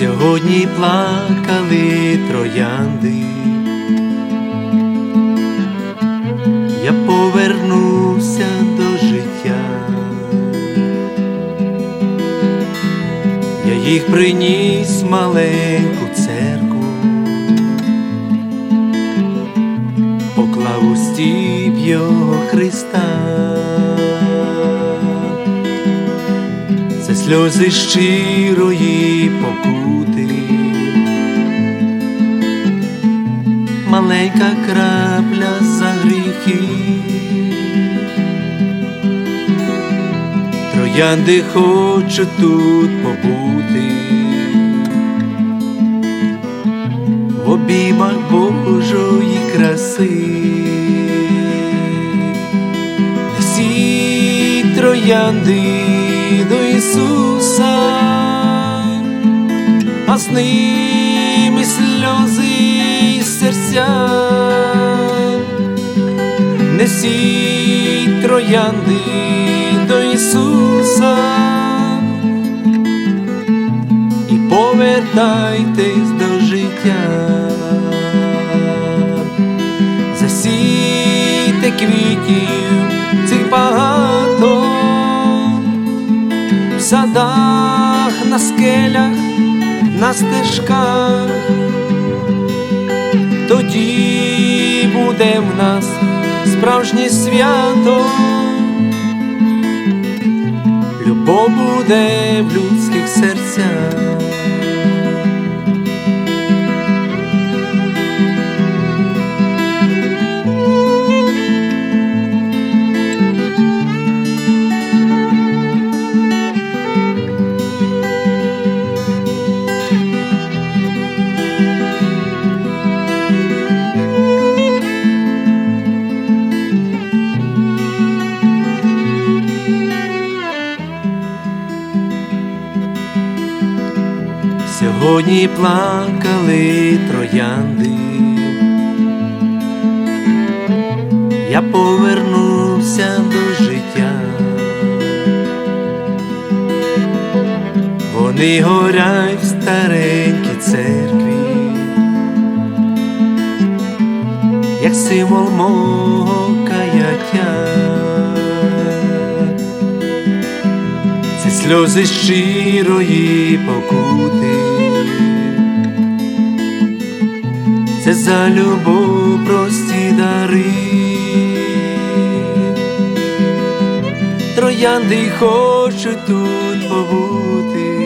Сьогодні плакали троянди, я повернувся до життя, я їх приніс маленьку церкву, поклав у стіп його Христа. Сльози щирої покути, маленька крапля за гріхи, троянди хочуть тут побути, в обіймах Божої краси. Всі до Ісуса, а з ними сльози і серця, несіть троянди до Ісуса і повертайтесь до життя. Засійте квітів цих багато в садах, на скелях, на стежках, тоді буде в нас справжнє свято, любов буде в людських серцях. Сьогодні плакали троянди, я повернувся до життя, вони горять в старенькій церкві, як символ мого каяття. Сльози щирої покути, це за любов прості дари, троянди хочуть тут побути,